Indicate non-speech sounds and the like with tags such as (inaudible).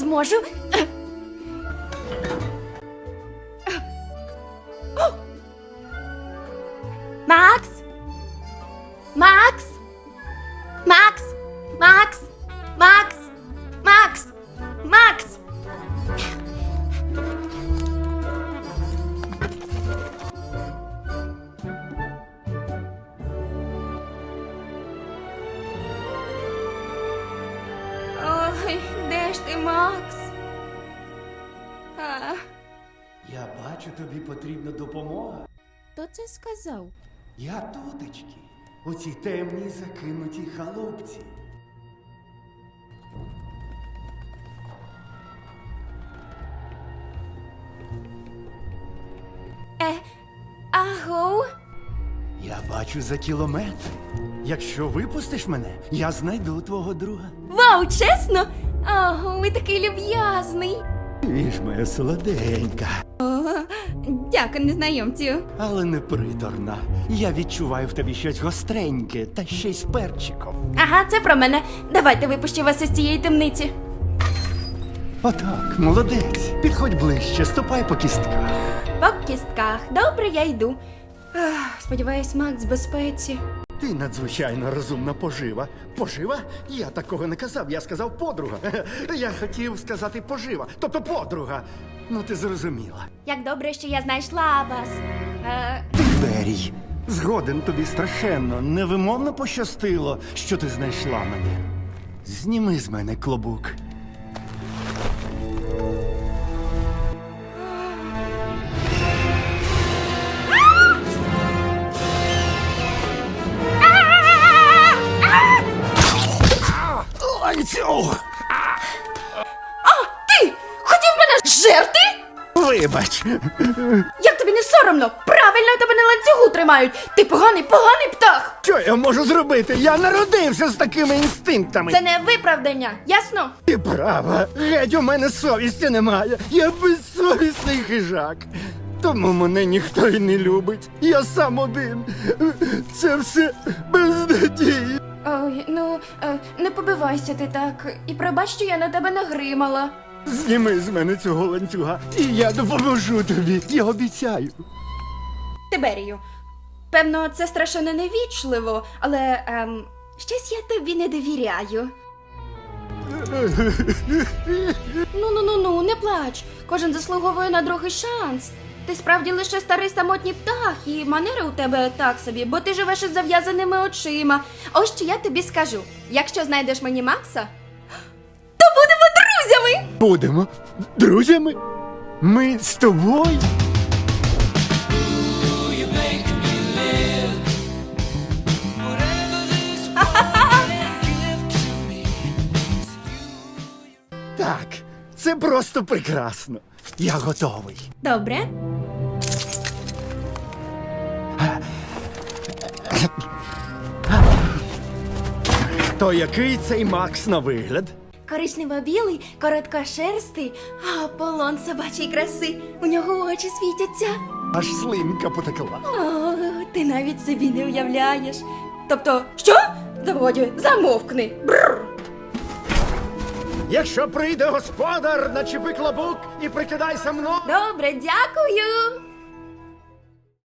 зможу. де ж ти, Макс? А, Я бачу, тобі потрібна допомога. хто це сказав? Я тутечки, у цій темній закинутій халупці. Е, аго? Я бачу за кілометр. Якщо випустиш мене, я знайду твого друга. Вау, чесно? Ого, ви такий люб'язний. Віж моя солоденька, О, дякую, незнайомцю. але не приторна. Я відчуваю в тобі щось гостреньке та ще й з перчиком. Ага, це про мене. Давайте випущу вас із цієї темниці. Отак, молодець. Підходь ближче, ступай по кістках. По кістках. Добре, я йду. Ах, сподіваюсь, Макс в безпеці. Ти надзвичайно розумна пожива. Пожива? Я такого не казав, я сказав подруга. Я хотів сказати пожива, тобто подруга. Ну ти зрозуміла. Як добре, що я знайшла вас. Е, згоден тобі страшенно, невимовно пощастило, що ти знайшла мене. Зніми з мене клобук. Цю! ти хотів мене жерти? Вибач, Як тобі не соромно? Правильно тебе на ланцюгу тримають. Ти поганий, поганий птах. що я можу зробити? Я народився з такими інстинктами. Це не виправдання, ясно? Ти права, геть у мене совісті немає. Я безсовісний хижак. Тому мене ніхто й не любить. Я сам один. Це все без надії. Ой, ну е, не побивайся ти так. І пробач, що я на тебе нагримала. Зніми з мене цього ланцюга, і я допоможу тобі. Я обіцяю. Тиберію. Певно, це страшенно невічливо, але ем, щось я тобі не довіряю. (laughs) Ну ну ну ну, не плач. Кожен заслуговує на другий шанс. Ти справді лише старий самотній птах, і манери у тебе так собі, бо ти живеш із зав'язаними очима. Ось що я тобі скажу: якщо знайдеш мені Макса, то будемо друзями! Будемо друзями. Ми з тобою. Так, це просто прекрасно. Я готовий. Добре. То який цей Макс на вигляд? Коричнево-білий, короткошерстий, а полон собачої краси. У нього очі світяться. Аж слинка потекла. О, ти навіть собі не уявляєш. Тобто, що? Доводі, замовкни. Бррр. Якщо прийде господар, начепи клобук і прикидайся мною. Добре, дякую.